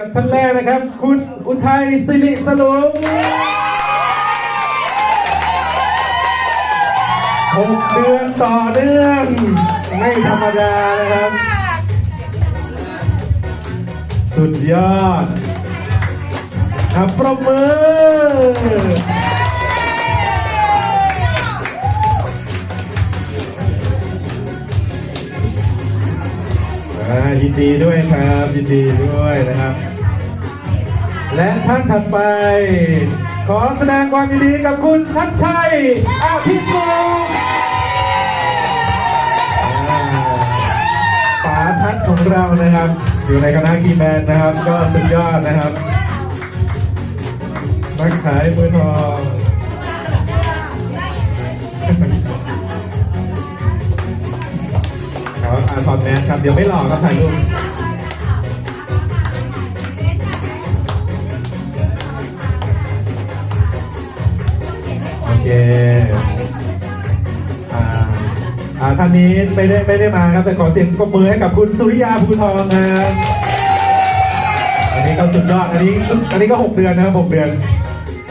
กับท่านแรกนะครับ คุณอุทัยสิริสนุงหกเดือนต่อเนื่อง ไม่ธรรมดานะครับ สุดยอดครับประมือ อ่ายินดีด้วยครับยินดีด้วยนะครับ และท่านถัดไป ขอแสดงความยินดีกับคุณทัชชัยอาภิสุป๋าทัศของเรานะครับ อยู่ในคณะกีแมนนะครับ ก็สุดยอดนะครับนักขายมือทอง อาฟอร์แมนครับ เดี๋ยวไม่หลอกครับถ่ายรูปโอเคอ่าอ่าท่านนี้ไม่ได้ไม่ได้มาครับ แต่ขอเสียงปรบมือให้กับคุณสุริยาภูทองนะครับอันนี้ก็สุดยอดอันนี้อันนี้ก็หกเดือนนะครับหกเดือน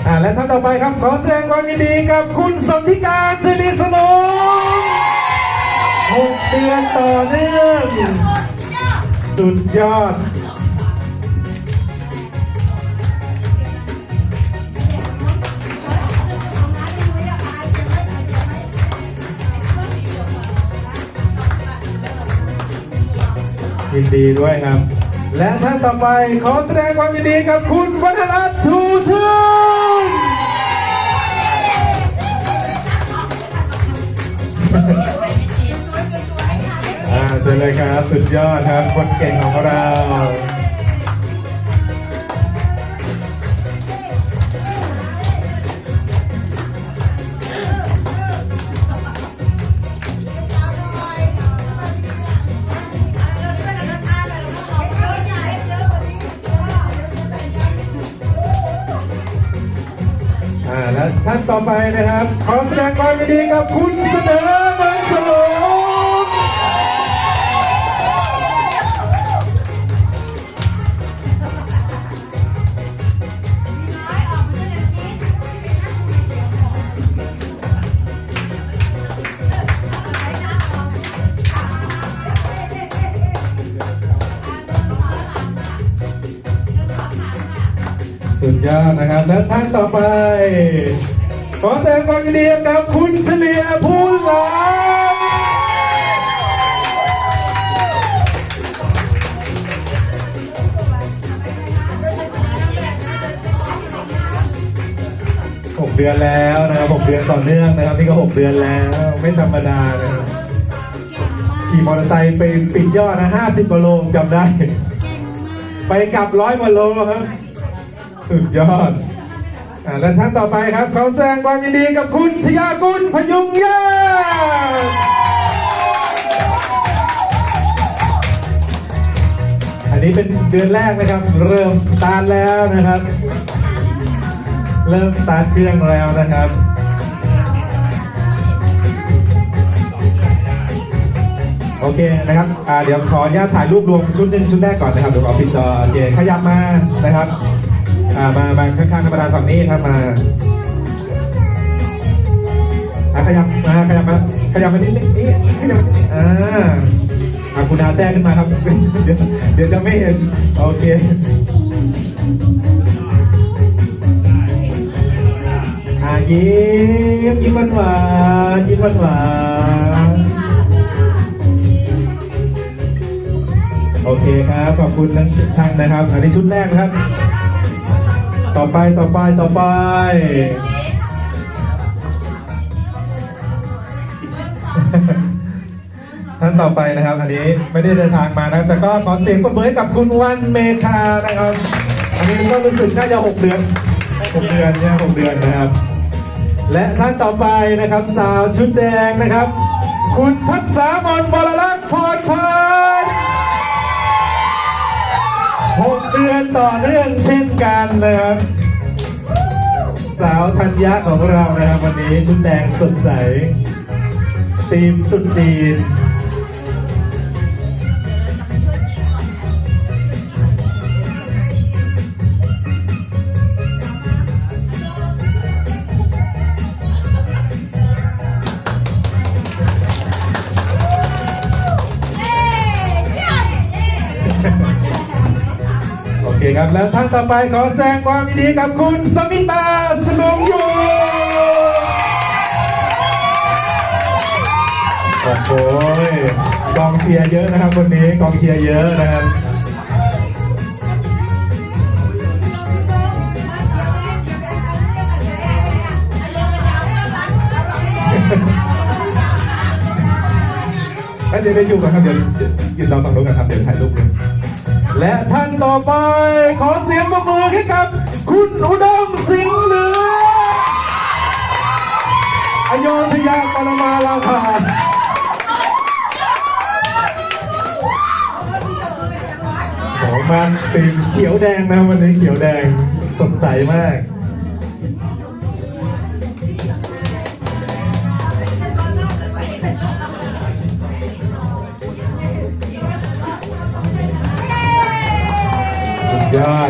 อ่าและท่านต่อไปครับขอแสดงความยินดีกับคุณสนธิการสิริสโลงหก เดือนต่อเนื่องสุดยอด ยินดีด้วยครับ และท่านต่อไปขอแสดงความยินดีกับคุณวัฒนรัตน์ชูชื่นอ่า เชิญเลยครับ สุดยอดครับ คนเก่งของเราอ่าและท่านต่อไปนะครับ ขอแสดงความยินดีกับคุณเสนอ สุดยอดนะครับ และท่านต่อไป ขอแสดงความยินดีกับคุณเฉลียภูหลาหกเดือนแล้วนะครับหกเดือนต่อเนื่องนะครับนี่ก็หกเดือนแล้ว ไม่ธรรมดานะครับขี่มอเตอร์ไซค์ไปปิดยอดนะห้าสิบกิโลจำได้ ไปกลับร้อยกิโลครับ สุดยอดอ่าและท่านต่อไปครับขอแสดงความยินดีกับคุณชยากุลพยุงยาอันนี้เป็นเดือนแรกนะครับ เริ่มสตาร์ทแล้วนะครับ เริ่มสตาร์ทเครื่องแล้วนะครับโอเคนะครับ เดี๋ยวขออนุญาตถ่ายรูปรวมชุดหนึ่งชุดแรกก่อนนะครับ เดี๋ยวเอาปิดจอโอเค ขยับมานะครับ อ่ามามาข้างๆธรรมดาฝั่งนี้ครับมาอะขยับมาขยับมาขยับมานิดนึงนี่ขยับอ่าอ่าคุณอาแจ้งขึ้นมาครับ เดี๋ยวเดี๋ยวจะไม่เห็นโอเคอ่ายิ้มยิ้มหวานวานๆยิ้มหวานวานๆ โอเคครับ ขอบคุณทั้งท่านนะครับอันนี้ชุดแรกนะครับ ต่อไปต่อไปต่อไป ท่านต่อไปนะครับ อันนี้ไม่ได้เดินทางมานะครับ แต่ก็ขอเสียงปรบมือให้กับคุณวันเมธานะครับ อันนี้ก็รู้สึกน่าจะหกเดือนหกเดือนเนี่ยหกเดือนนะครับ และท่านต่อไปนะครับสาวชุดแดงนะครับ คุณพัฒสามนบรลักษณ์พรพันธ์ หกเดือนต่อเรื่องเช่นกันนะครับสาวธัญญาของเรานะครับวันนี้ชุดแดงสดใสทีมตุดจีน เคครับ แล้วท่านต่อไปขอแสดงความยินดีกับคุณสมิตาสนมอยู่โอ้โหกองเชียร์เยอะนะครับคนนี้กองเชียร์เยอะนะครับเดี๋ยวได้อยู่กันครับเดี๋ยวยืนรอตรงนู้นกันครับเดี๋ยวถ่ายรูปกัน และท่านต่อไปขอเสียงปรบมือให้กับ คุณอุดมสิงห์เหลืองอโยธยาปรมาลาภาโอ้มันตีมเขียวแดงนะวันนี้เขียวแดงสดใสมาก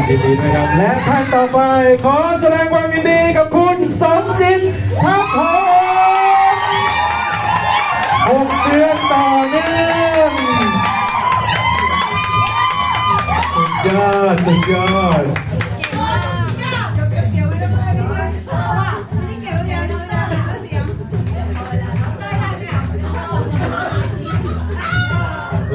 ยอดยินดีนะครับ และท่านต่อไปขอแสดงความยินดีกับคุณสมจิตทัพหอมหกเดือนต่อเนื่องสุดยอดสุดยอด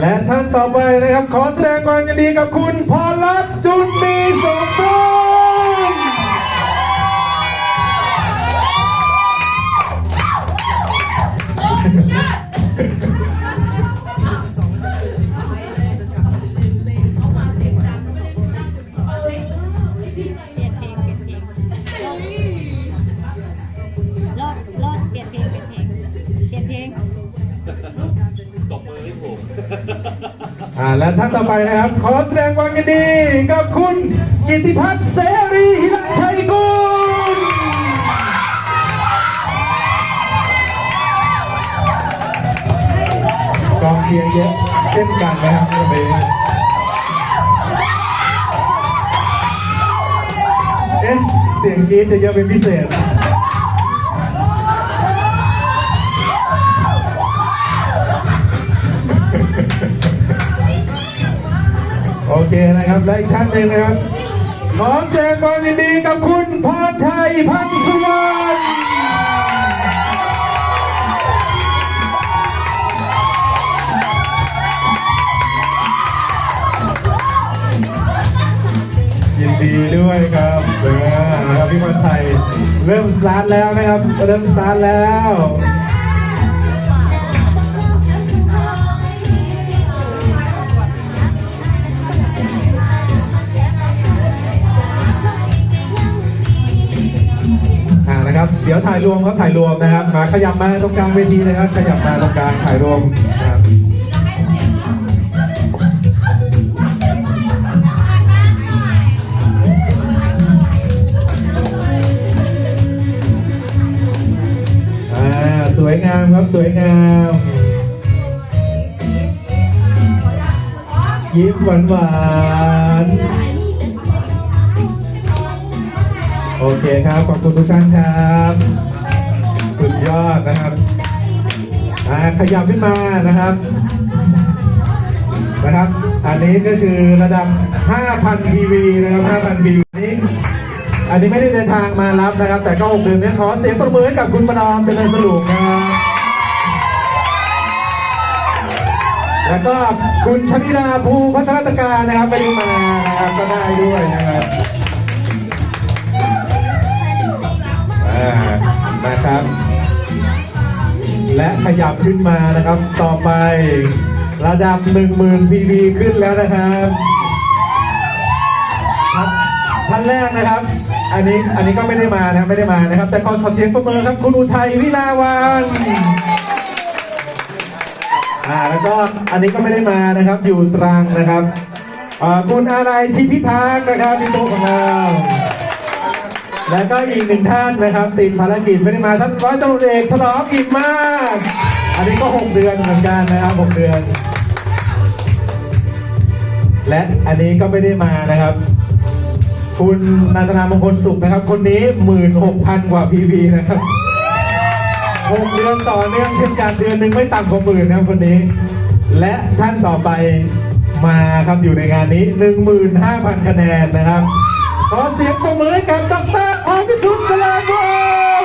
และท่านต่อไปนะครับ ขอแสดงความยินดีกับคุณพรลักษณ์ มีสมบู นต่อไปนะครับ ขอแสดงความยินดีกับคุณกิติพัฒน์เสรีหิรัญชัยกุลกองเชียร์เยอะเช่นกันนะครับวันนี้เอ๊ะเสียงกรี๊ดจะเยอะเป็นพิเศษ เคนะครับและอีกท่านหนึ่งนะครับขอแสดงความดีกับคุณพรชัยพันธ์สุวรรณยินดีด้วยครับเออนะครับพี่พรชัยเริ่มสตาร์ทแล้วนะครับ เริ่มสตาร์ทแล้ว ดี๋ยวถ่ายรวมครับถ่ายรวมนะครับมาขยับมาตรงกลางเวทีนะครับขยับมาตรงกลางถ่ายรวมนะครับอ่าสวยงามครับสวยงาม ยิ้มหวานหวาน เคครับขอบคุณทุกท่านครับ สุดยอดนะครับขยับขึ้นมานะครับนะครับ อันนี้ก็คือระดับ 5,000 PV นะครับ5,000 PV นี้อันนี้ไม่ได้เดินทางมารับนะครับ แต่ก็6เดือนนี้ขอเสียงประมือให้กับคุณประนอมเป็นเลยสรุปนะครับแล้วก็คุณชนิดาภูพัฒนตการนะครับไม่ได้มานะครับก็ได้ด้วยนะครับ อ่านะครับ และขยับขึ้นมานะครับ ต่อไประดับ 10,000 PV ขึ้นแล้วนะครับครับท่านแรกนะครับ อันนี้อันนี้ก็ไม่ได้มานะไม่ได้มานะครับ แต่ขอขอเสียงประเมินครับ คุณอุทัยวิลาวันอ่าแล้วก็อันนี้ก็ไม่ได้มานะครับอยู่ตรังนะครับคุณอะไรชิพิทักษ์นะครับที่โต๊ะของเรา แล้วก็อีกหนึ่งท่านนะครับติดภารกิจไม่ได้มาท่านร้อยตำรวจเอกฉลองกิจมาก อันนี้ก็หกเดือนเหมือนกันนะครับหกเดือน และอันนี้ก็ไม่ได้มานะครับ คุณนันทนามงคลสุขนะครับ คนนี้หมื่นหกพันกว่าพีพีนะครับหกเดือนต่อเนื่องเช่นกันเดือนหนึ่งไม่ต่ำกว่าหมื่นนะครับคนนี้ และท่านต่อไปมาครับอยู่ในงานนี้ 15,000 คะแนนนะครับขอเสียงปรบมือให้กับดรอภิทุน สลามวง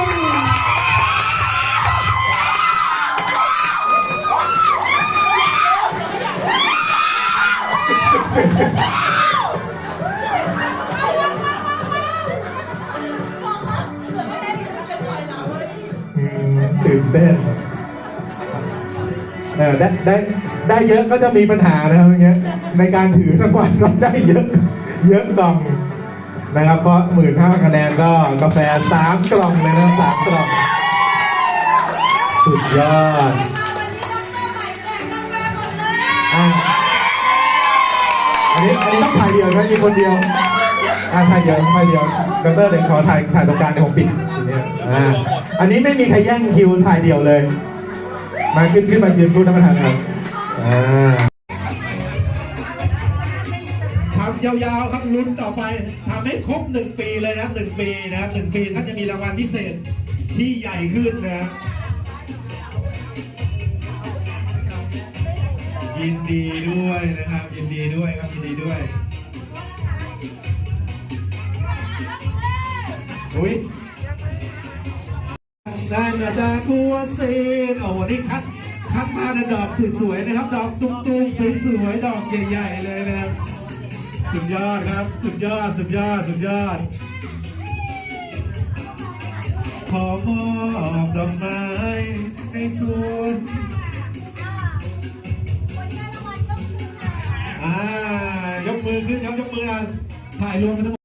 อืมตื่นเต้นเออได้ได้ได้เยอะก็จะมีปัญหานะครับอย่างเงี้ยในการถือรางวัลก็ได้เยอะ เยอะกล่อง นะครับ เพราะหมื่นห้าคะแนนก็กาแฟสามกล่องเลยนะสามกล่อง สุดยอดอันนี้อันนี้ต้องถ่ายเดียวนะมีคนเดียวอ่าถ่ายเดียวถ่ายเดียวดรเดี๋ยวขอถ่ายถ่ายตรงกลางเดี๋ยวผมปิดเนี้ยอ่าอันนี้ไม่มีใครแย่งคิวถ่ายเดียวเลย มาขึ้นขึ้นมายืนพูดท่านประธานครับอ่า ยาวๆครับลุ้นต่อไปทำให้ครบหนึ่งปีเลยนะครับหนึ่งปีนะครับหนึ่งปีท่านจะมีรางวัลพิเศษที่ใหญ่ขึ้นนะครับยินดีด้วยนะครับยินดีด้วยครับยินดีด้วยอุ้ยได้มาจากบัวซีนโอ้โหนี่คัดคัดมาในดอกสวยๆนะครับ ดอกตุ้มๆสวยๆดอกใหญ่ๆเลยนะครับ สุดยอดครับ สุดยอด สุดยอด สุดยอด ขอมอบดอกไม้ให้สวนอ่ายกมือขึ้นครับยกมืออะถ่ายรวมกันทั้งหมด